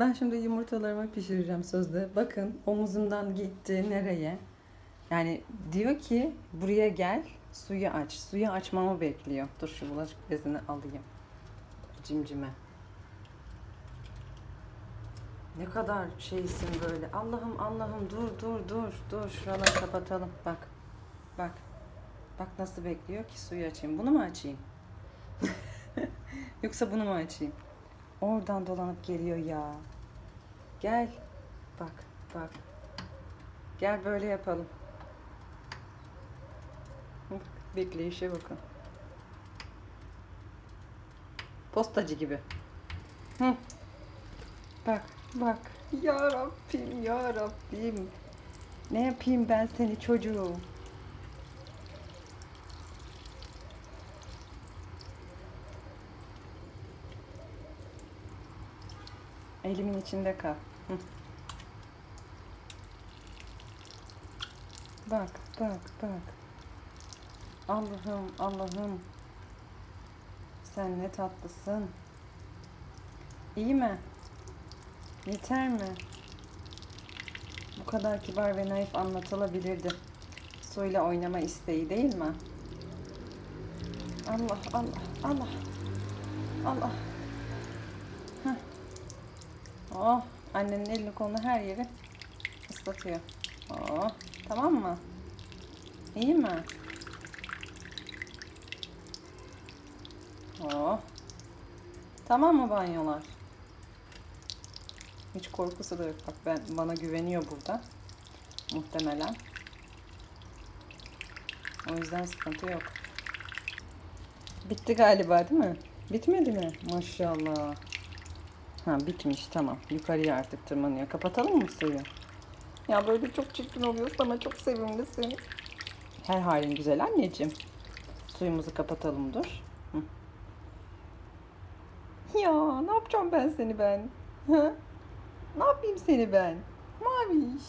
Ben şimdi yumurtalarımı pişireceğim sözde. Bakın omuzumdan gitti nereye? Yani diyor ki buraya gel suyu aç. Suyu açmamı bekliyor. Dur şu bulaşık bezini alayım. Cimcime. Ne kadar şeysin böyle. Allah'ım Allah'ım dur dur dur dur. Şuraları kapatalım. Bak. Bak. Bak nasıl bekliyor ki suyu açayım. Bunu mu açayım? Yoksa bunu mu açayım? Oradan dolanıp geliyor ya. Gel. Bak bak. Gel böyle yapalım. Bekleyişe bakın. Postacı gibi. Hı. Bak bak. Ya Rabbim ya Rabbim. Ne yapayım ben seni çocuğum? Elimin içinde kal. Hı. Bak, bak, bak. Allah'ım, Allah'ım. Sen ne tatlısın. İyi mi? Yeter mi? Bu kadar kibar ve naif anlatılabilirdi. Suyla oynama isteği değil mi? Allah, Allah, Allah. Allah. Oh, annenin elini kolunu her yeri ıslatıyor. Oh, tamam mı? İyi mi? Oh. Tamam mı banyolar? Hiç korkusu da yok. Bak ben bana güveniyor burada. Muhtemelen. O yüzden sıkıntı yok. Bitti galiba değil mi? Bitmedi mi? Maşallah. Ha bitmiş tamam. Yukarıya artık tırmanıyor. Kapatalım mı suyu? Ya böyle çok çirkin oluyorsun ama çok sevimlisin. Her halin güzel anneciğim. Suyumuzu kapatalım dur. Hı. Ya ne yapacağım ben seni ben? Ha? Ne yapayım seni ben? Maviş.